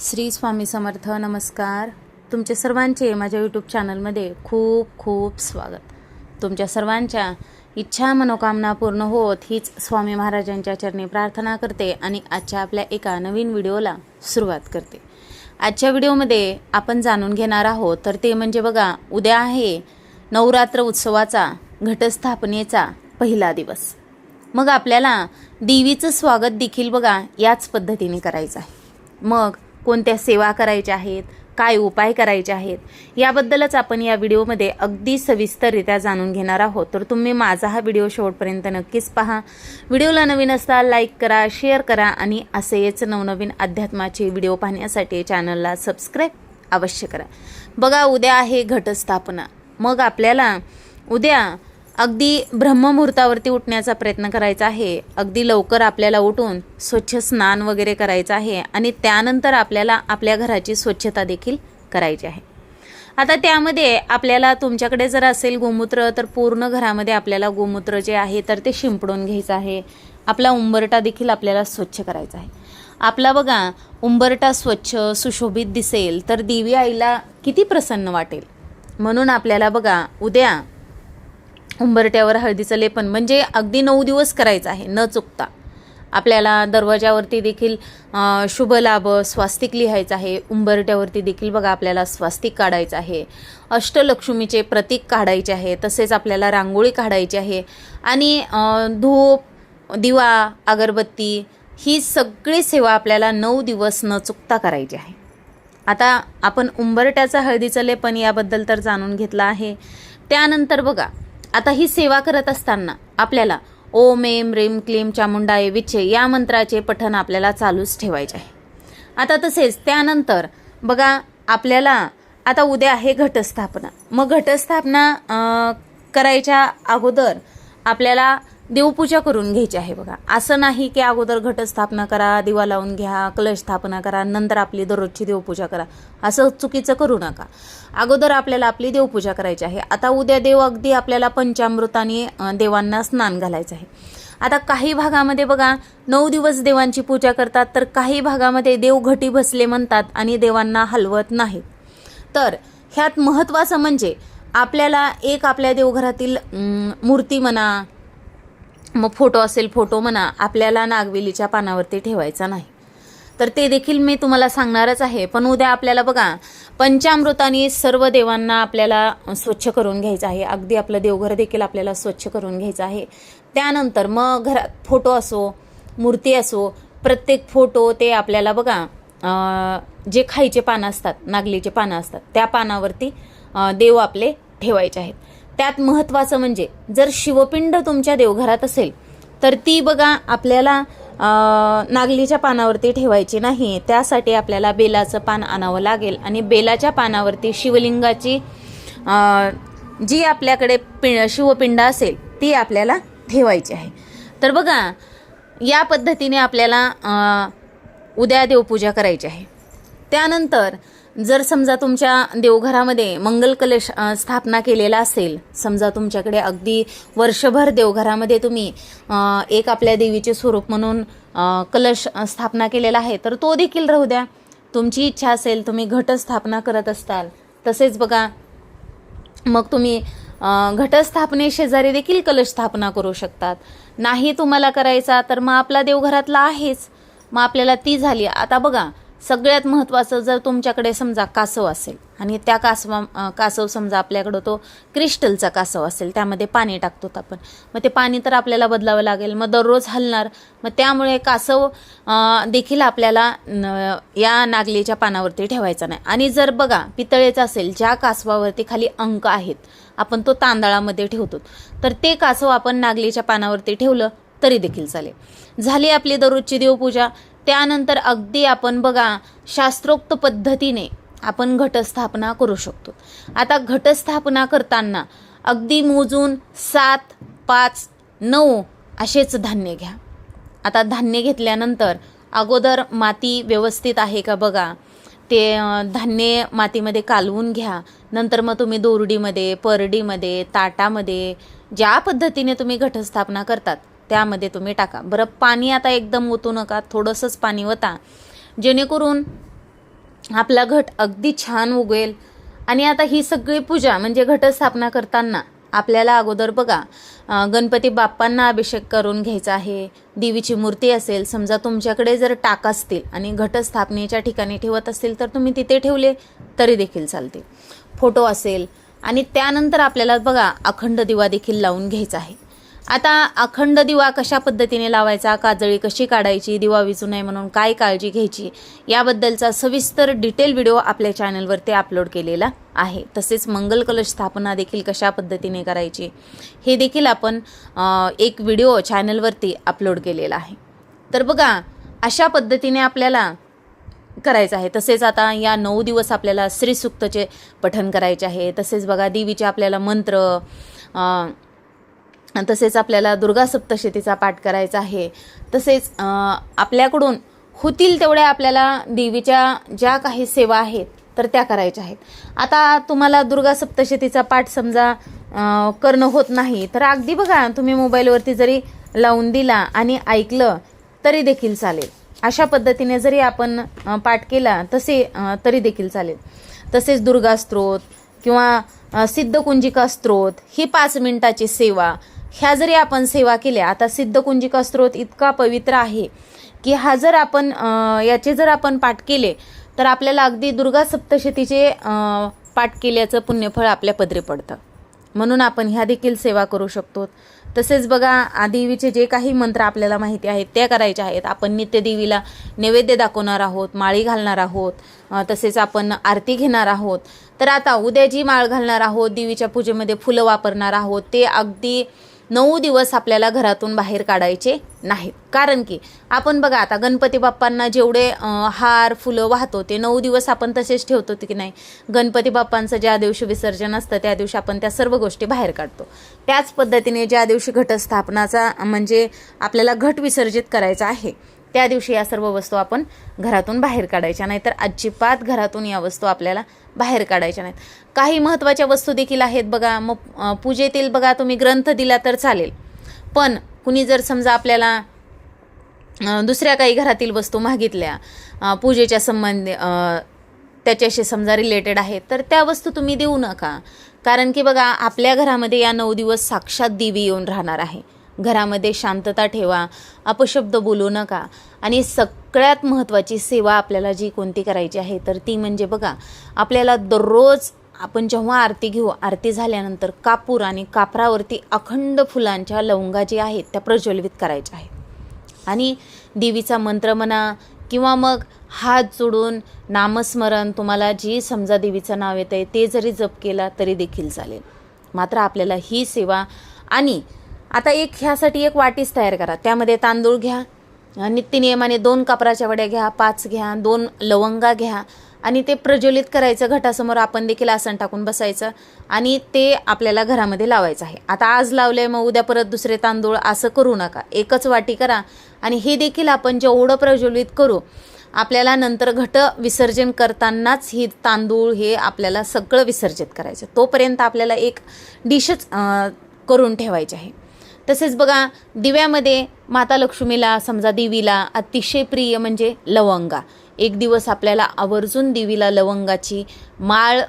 श्री स्वामी समर्थ नमस्कार. तुमचे सर्वांचे माझ्या यूट्यूब चॅनलमध्ये खूप खूप स्वागत. तुमच्या सर्वांच्या इच्छा मनोकामना पूर्ण होत हीच स्वामी महाराजांच्या चरणी प्रार्थना करते आणि आजच्या आपल्या एका नवीन व्हिडिओला सुरुवात करते. आजच्या व्हिडिओमध्ये आपण जाणून घेणार आहोत तर ते म्हणजे बघा उद्या आहे नवरात्र उत्सवाचा घटस्थापनेचा पहिला दिवस. मग आपल्याला देवीचं स्वागत देखील बघा याच पद्धतीने करायचं आहे. मग कोणत्या सेवा करायच्या आहेत काय उपाय करायचे आहेत याबद्दलच आपण या व्हिडिओमध्ये अगदी सविस्तररित्या जाणून घेणार आहोत. तर तुम्ही माझा हा व्हिडिओ शेवटपर्यंत नक्कीच पहा. व्हिडिओला नवीन असताल लाईक करा शेअर करा आणि असेच नवनवीन अध्यात्माचे व्हिडिओ पाहण्यासाठी चॅनलला सबस्क्राईब अवश्य करा. बघा उद्या आहे घटस्थापना. मग आपल्याला उद्या अगदी ब्रह्ममुहूर्तावरती उठण्याचा प्रयत्न करायचा आहे. अगदी लवकर आपल्याला उठून स्वच्छ स्नान वगैरे करायचं आहे आणि त्यानंतर आपल्याला आपल्या घराची स्वच्छता देखील करायची आहे. आता त्यामध्ये आपल्याला तुमच्याकडे जर असेल गोमूत्र तर पूर्ण घरामध्ये आपल्याला गोमूत्र जे आहे तर ते शिंपडून घ्यायचं आहे. आपला उंबरटा देखील आपल्याला स्वच्छ करायचा आहे. आपला बघा उंबरटा स्वच्छ सुशोभित दिसेल तर देवी आईला किती प्रसन्न वाटेल. म्हणून आपल्याला बघा उद्या उंबरट्यावर हळदीचं लेपन म्हणजे अगदी नऊ दिवस करायचं आहे न चुकता. आपल्याला दरवाजावरती देखील शुभ लाभ स्वास्तिक लिहायचं आहे. उंबरट्यावरती देखील बघा आपल्याला स्वास्तिक काढायचं आहे. अष्टलक्ष्मीचे प्रतीक काढायचे आहे तसेच आपल्याला रांगोळी काढायची आहे. आणि धूप दिवा अगरबत्ती ही सगळी सेवा आपल्याला नऊ दिवस न चुकता करायची आहे. आता आपण उंबरट्याचं हळदीचं लेपन याबद्दल तर जाणून घेतलं आहे. त्यानंतर बघा आता ही सेवा करत असताना आपल्याला ओम एम रेम क्लीम चामुंडाय विच्छे या मंत्राचे पठण आपल्याला चालूच ठेवायचे आहे. आता तसेच त्यानंतर बघा आपल्याला आता उद्या आहे घटस्थापना. मग घटस्थापना करायच्या अगोदर आपल्याला देवपूजा करून घ्यायची आहे बघा. असं नाही की अगोदर घटस्थापना करा दिवा लावून घ्या कलश स्थापना करा नंतर आपली दररोजची देवपूजा करा. असं चुकीचं करू नका. अगोदर आपल्याला आपली देवपूजा करायची आहे. आता उद्या देव अगदी आपल्याला पंचामृताने देवांना स्नान घालायचं आहे. आता काही भागामध्ये बघा नऊ दिवस देवांची पूजा करतात तर काही भागामध्ये देव घटी बसले म्हणतात आणि देवांना हलवत नाहीत तर ह्यात महत्त्वाचं म्हणजे आपल्याला एक आपल्या देवघरातील मूर्ती म्हणा मग फोटो असेल फोटो म्हणा आपल्याला नागवेलीच्या पानावरती ठेवायचा नाही. तर ते देखील मी तुम्हाला सांगणारच आहे. पण उद्या आपल्याला बघा पंचामृताने सर्व देवांना आपल्याला स्वच्छ करून घ्यायचं आहे. अगदी आपलं देवघर देखील आपल्याला स्वच्छ करून घ्यायचं आहे. त्यानंतर मग घरात फोटो असो मूर्ती असो प्रत्येक फोटो ते आपल्याला बघा जे खायचे पानं असतात नागलीचे पानं असतात त्या पानावरती देव आपले ठेवायचे आहेत. त्यात महत्त्वाचं म्हणजे जर शिवपिंड तुमच्या देवघरात असेल तर ती बघा आपल्याला नागलीच्या पानावरती ठेवायची नाही. त्यासाठी आपल्याला बेलाचं पान आणावं लागेल. आणि बेलाच्या पानावरती शिवलिंगाची जी आपल्याकडे पि शिवपिंड असेल ती आपल्याला ठेवायची आहे. तर बघा या पद्धतीने आपल्याला उद्या देवपूजा करायची आहे. त्यानंतर जर समजा तुमच्या देवघरामध्ये मंगल कलश स्थापना केलेला असेल समजा तुमच्याकडे अगदी वर्षभर देवघरामध्ये तुम्ही एक आपल्या देवीचे स्वरूप म्हणून कलश स्थापना केलेला आहे तर तो देखील राहू द्या. तुमची इच्छा असेल तुम्ही घटस्थापना करत असताल तसेच बघा मग तुम्ही घटस्थापने शेजारी देखील कलश स्थापना करू शकतात. नाही तुम्हाला करायचा तर मग आपला देवघरातला आहेच. मग आपल्याला ती झाली. आता बघा सगळ्यात महत्त्वाचं जर तुमच्याकडे समजा कासव असेल आणि त्या कासवा कासव समजा आपल्याकडं तो क्रिस्टलचा कासव असेल त्यामध्ये पाणी टाकतो आपण. मग ते पाणी तर आपल्याला बदलावं लागेल. मग दररोज हलणार. मग त्यामुळे कासव देखील आपल्याला या नागलीच्या पानावरती ठेवायचा नाही. आणि जर बघा पितळेचा असेल ज्या कासवावरती खाली अंक आहेत आपण तो तांदळामध्ये ठेवतो. तर ते कासव आपण नागलीच्या पानावरती ठेवलं तरी देखील चालेल. झाली आपली दररोजची देवपूजा. त्यानंतर अगदी आपण बघा शास्त्रोक्त पद्धतीने आपण घटस्थापना करू शकतो. आता घटस्थापना करताना अगदी मोजून सात पाच नऊ असेच धान्य घ्या. आता धान्य घेतल्यानंतर अगोदर माती व्यवस्थित आहे का बघा? ते धान्य मातीमध्ये कालवून घ्या. नंतर मग तुम्ही दोरडीमध्ये परडीमध्ये ताटामध्ये ज्या पद्धतीने तुम्ही घटस्थापना करतात त्यामध्ये तुम्ही टाका. बरं पाणी आता एकदम ओतू नका थोडंसंच पाणी ओता. जेणेकरून आपला घट अगदी छान उगवेल. आणि आता ही सगळी पूजा म्हणजे घटस्थापना करताना आपल्याला अगोदर बघा गणपती बाप्पांना अभिषेक करून घ्यायचा आहे देवीची मूर्ती असेल समजा तुमच्याकडे जर टाक असतील आणि घटस्थापनेच्या ठिकाणी ठेवत असतील तर तुम्ही तिथे ठेवले तरी देखील चालते. फोटो असेल. आणि त्यानंतर आपल्याला बघा अखंड दिवा देखील लावून घ्यायचा आहे. आता अखंड दिवा कशा पद्धतीने लावायचा काजळी कशी काढायची दिवा विजू नये म्हणून काय काळजी घ्यायची याबद्दलचा सविस्तर डिटेल व्हिडिओ आपल्या चॅनलवरती अपलोड केलेला आहे. तसेच मंगल कलश स्थापना देखील कशा पद्धतीने करायची हे देखील आपण एक व्हिडिओ चॅनलवरती अपलोड केलेला आहे. तर बघा अशा पद्धतीने आपल्याला करायचं आहे. तसेच आता या नऊ दिवस आपल्याला श्रीसुक्तचे पठण करायचे आहे. तसेच बघा देवीचे आपल्याला मंत्र तसेच आपल्याला दुर्गा सप्तशतीचा पाठ करायचा आहे. तसेच आपल्याकडून होतील तेवढ्या आपल्याला देवीच्या ज्या काही सेवा आहेत तर त्या करायच्या आहेत. आता तुम्हाला दुर्गा सप्तशतीचा पाठ समजा करणं होत नाही तर अगदी बघा तुम्ही मोबाईलवरती जरी लावून दिला आणि ऐकलं तरी देखील चालेल. अशा पद्धतीने जरी आपण पाठ केला तसे तरी देखील चालेल. तसेच दुर्गा स्त्रोत किंवा सिद्धकुंजिका स्त्रोत ही पाच मिनिटाची सेवा ह्या जरी आपण सेवा केल्या आता सिद्धकुंजिका स्त्रोत इतका पवित्र आहे की हा जर आपण याचे जर आपण पाठ केले तर आपल्याला अगदी दुर्गा सप्तशतीचे पाठ केल्याचं पुण्यफळ आपल्या पदरी पडतं. म्हणून आपण ह्या देखील सेवा करू शकतो. तसेच बघा देवीचे जे काही मंत्र आपल्याला माहिती आहेत त्या करायच्या आहेत. आपण नित्यदेवीला नैवेद्य दाखवणार आहोत माळी घालणार आहोत तसेच आपण आरती घेणार आहोत. तर आता उद्या जी माळ घालणार आहोत देवीच्या पूजेमध्ये फुलं वापरणार आहोत ते अगदी नऊ दिवस आपल्याला घरातून बाहेर काढायचे नाहीत कारण की आपण बघा आता गणपती बाप्पांना जेवढे हार फुलं वाहतो ते नऊ दिवस आपण तसेच ठेवतो की नाही? गणपती बाप्पांचं ज्या दिवशी विसर्जन असतं त्या दिवशी आपण त्या सर्व गोष्टी बाहेर काढतो. त्याच पद्धतीने ज्या दिवशी घटस्थापनाचा म्हणजे आपल्याला घट विसर्जित करायचा आहे त्या दिवशी या सर्व वस्तू आपण घरातून बाहेर काढायच्या. नाहीतर अजिबात घरातून या वस्तू आपल्याला बाहेर काढायच्या नाहीत. काही महत्त्वाच्या वस्तू देखील आहेत बघा. मग पूजेतील बघा तुम्ही ग्रंथ दिला तर चालेल. पण कुणी जर समजा आपल्याला दुसऱ्या काही घरातील वस्तू मागितल्या पूजेच्या संबंधी त्याच्याशी समजा रिलेटेड आहेत तर त्या वस्तू तुम्ही देऊ नका. कारण की बघा आपल्या घरामध्ये या नऊ दिवस साक्षात देवी येऊन राहणार आहे. घरामध्ये शांतता ठेवा अपशब्द बोलू नका आणि सगळ्यात महत्त्वाची सेवा आपल्याला जी कोणती करायची आहे तर ती म्हणजे बघा आपल्याला दररोज आपण जेव्हा आरती घेऊ आरती झाल्यानंतर कापूर आणि कापरावरती अखंड फुलांच्या लवंगा जी आहेत त्या प्रज्वलित करायच्या आहेत. आणि देवीचा मंत्र म्हणा किंवा मग हात जोडून नामस्मरण तुम्हाला जी समजा देवीचं नाव येतं आहे ते जरी जप केला तरी देखील चालेल. मात्र आपल्याला ही सेवा आणि आता एक ह्यासाठी एक वाटीच तयार करा. त्यामध्ये तांदूळ घ्या नित्यनियमाने दोन कापराच्या वड्या घ्या पाच घ्या दोन लवंगा घ्या आणि ते प्रज्वलित करायचं घटासमोर आपण देखील आसन टाकून बसायचं आणि ते आपल्याला घरामध्ये लावायचं आहे. आता आज लावले मग उद्या परत दुसरे तांदूळ असं करू नका. एकच वाटी करा आणि हे देखील आपण जेवढं प्रज्वलित करू आपल्याला नंतर घट विसर्जन करतानाच ही तांदूळ हे आपल्याला सगळं विसर्जित करायचं. तोपर्यंत आपल्याला एक डिशच करून ठेवायची आहे. तसेच बघा दिव्यामध्ये माता लक्ष्मीला समजा देवीला अतिशय प्रिय म्हणजे लवंगा. एक दिवस आपल्याला आवर्जून देवीला लवंगाची माळ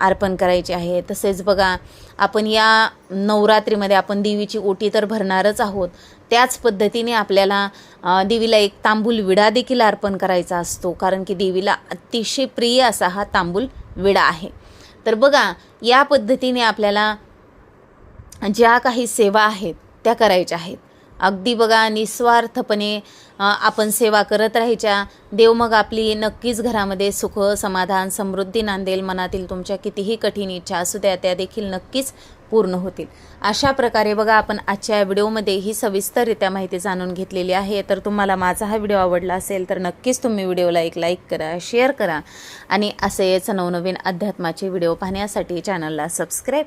अर्पण करायची आहे. तसेच बघा आपण या नवरात्रीमध्ये आपण देवीची ओटी तर भरणारच आहोत. त्याच पद्धतीने आपल्याला देवीला एक तांबूल विडा देखील अर्पण करायचा असतो. कारण की देवीला अतिशय प्रिय असा हा तांबूल विडा आहे. तर बघा या पद्धतीने आपल्याला ज्या काही सेवा आहेत त्या करायच्या आहेत. अगदी बघा निस्वार्थपणे आपण सेवा करत राहायच्या. देव मग आपली नक्कीच घरामध्ये सुख समाधान समृद्धी नांदेल मनातील तुमच्या कितीही कठीण इच्छा असू द्या त्या देखील नक्कीच पूर्ण होतील. अशा प्रकारे बघा आपण आजच्या व्हिडिओमध्ये ही सविस्तररित्या माहिती जाणून घेतलेली आहे. तर तुम्हाला माझा हा व्हिडिओ आवडला असेल तर नक्कीच तुम्ही व्हिडिओला एक लाईक करा शेअर करा. आणि असेच नवनवीन अध्यात्माचे व्हिडिओ पाहण्यासाठी चॅनलला सबस्क्राईब